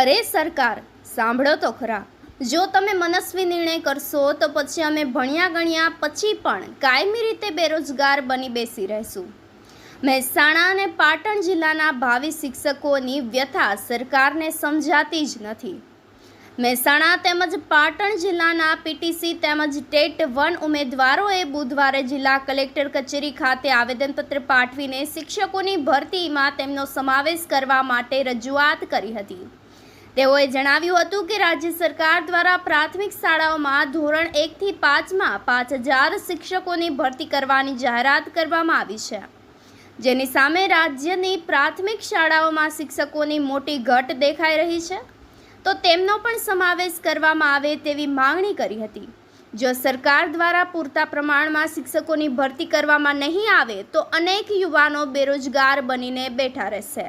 અરે સરકાર, સાંભળો તો ખરા. જો તમે મનસ્વી નિર્ણય કરશો, તો પછી અમે ભણ્યા ગણ્યા પછી પણ કાયમી રીતે બેરોજગાર બની બેસી રહીશું. મહેસાણા અને પાટણ જિલ્લાના ભાવિ શિક્ષકોની વ્યથા સરકારને સમજાતી જ નથી. મહેસાણા તેમજ પાટણ જિલ્લાના પીટીસી તેમજ ટેટ વન ઉમેદવારોએ બુધવારે જિલ્લા કલેક્ટર કચેરી ખાતે આવેદનપત્ર પાઠવીને શિક્ષકોની ભરતીમાં તેમનો સમાવેશ કરવા માટે રજૂઆત કરી હતી. તેઓએ જણાવ્યું હતું કે રાજ્ય સરકાર દ્વારા પ્રાથમિક શાળાઓમાં ધોરણ એકથી પાંચમાં પાંચ હજાર શિક્ષકોની ભરતી કરવાની જાહેરાત કરવામાં આવી છે. જેની સામે રાજ્યની પ્રાથમિક શાળાઓમાં શિક્ષકોની મોટી ઘટ દેખાઈ રહી છે. તો તેમનો પણ સમાવેશ કરવામાં આવે તેવી માંગણી કરી હતી. જો સરકાર દ્વારા પૂરતા પ્રમાણમાં શિક્ષકોની ભરતી કરવામાં નહીં આવે, તો અનેક યુવાનો બેરોજગાર બનીને બેઠા રહેશે.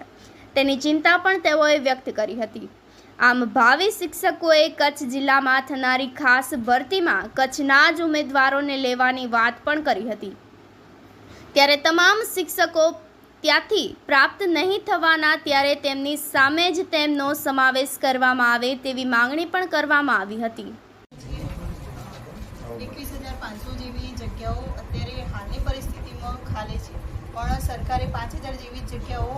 તેની ચિંતા પણ તેઓએ વ્યક્ત કરી હતી. આમ ભાવિ શિક્ષકોએ કચ્છ જિલ્લામાં થનારી ખાસ ભરતીમાં કચ્છના જ ઉમેદવારોને લેવાની વાત પણ કરી હતી. ત્યારે તમામ શિક્ષકો ત્યાંથી પ્રાપ્ત નહીં થવાના ત્યારે તેમની સામે જ તેમનો સમાવેશ કરવામાં આવે તેવી માંગણી પણ કરવામાં આવી હતી. પણ સરકારે પાંચ હજાર જેવી જગ્યાઓ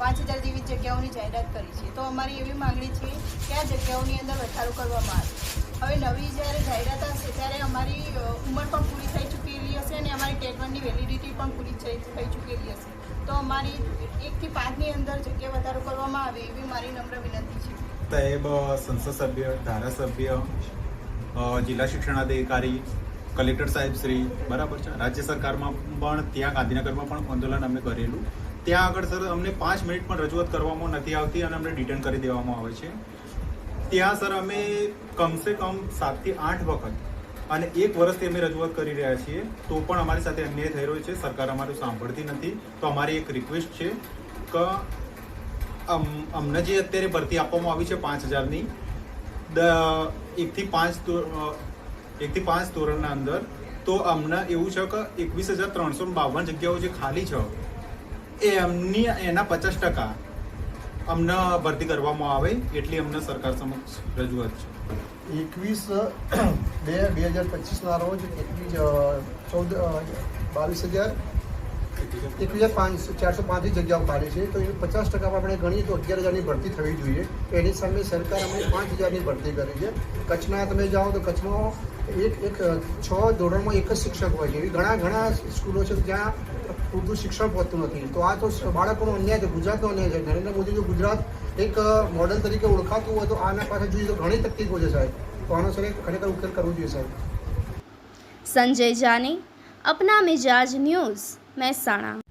પાંચ હજાર જેવી જગ્યાઓની જાહેરાત કરી છે. તો અમારી એવી માંગણી છે કે આ જગ્યાઓની અંદર વધારો કરવામાં આવે. હવે નવી જ્યારે જાહેરાત આવશે ત્યારે અમારી ઉંમર પણ પૂરી થઈ ચૂકેલી હશે અને અમારી ટેટવનની વેલિડિટી પણ પૂરી થઈ ચૂકેલી હશે. તો અમારી એકથી પાંચની અંદર જગ્યા વધારો કરવામાં આવે એવી મારી નમ્ર વિનંતી છે. સાહેબ સંસદ સભ્ય, ધારાસભ્ય જિલ્લા શિક્ષણાધિકારી, કલેક્ટર સાહેબ શ્રી, બરાબર છે? રાજ્ય સરકારમાં પણ, ત્યાં ગાંધીનગરમાં પણ આંદોલન અમે કરેલું. ત્યાં આગળ, સર, અમને પાંચ મિનિટ પણ રજૂઆત કરવામાં નથી આવતી અને અમને ડિટેન કરી દેવામાં આવે છે. ત્યાં, સર, અમે કમસે કમ સાતથી આઠ વખત અને એક વર્ષથી અમે રજૂઆત કરી રહ્યા છીએ, તો પણ અમારી સાથે અન્યાય થઈ રહ્યો છે. સરકાર અમારું સાંભળતી નથી. તો અમારી એક રિક્વેસ્ટ છે કે અમને જે અત્યારે ભરતી આપવામાં આવી છે પાંચ હજારની એકથી પાંચ એકથી પાંચ ધોરણના અંદર, તો અમને એવું છે કે એકવીસ હજાર ત્રણસો બાવન જગ્યાઓ જે ખાલી છે એ એમની, એના પચાસ ટકા અમને ભરતી કરવામાં આવે એટલી અમને સરકાર સમક્ષ રજૂઆત છે. એકવીસ, બે બે હજાર પચીસના રોજ એકવીસ ચૌદ બાવીસ હજાર એકવીસ હજાર પાંચસો, ચારસો પાંત્રીસ જગ્યાઓ પાડે છે. તો એ પચાસ ટકા આપણે ગણીએ તો અગિયાર હજારની ભરતી થવી જોઈએ. એની સામે સરકાર અમને પાંચ હજારની ભરતી કરી છે. કચ્છના તમે જાઓ તો કચ્છમાં એક એક, છ ધોરણમાં એક જ શિક્ષક હોય છે. એવી ઘણા ઘણા સ્કૂલો છે જ્યાં પૂરતું શિક્ષણ પહોંચતું નથી. તો આ તો બાળકોનો અન્યાય છે, ગુજરાતનો અન્યાય છે. નરેન્દ્ર મોદી જો ગુજરાત એક મોડલ તરીકે ઓળખાતું હોય તો આના પાસે જોઈએ તો ઘણી તકલીફો છે સાહેબ. તો આનો સર ખરેખર ઉકેલ કરવો જોઈએ સાહેબ. સંજય જાની, અપના મિજાજ ન્યૂઝ. મહેસાણા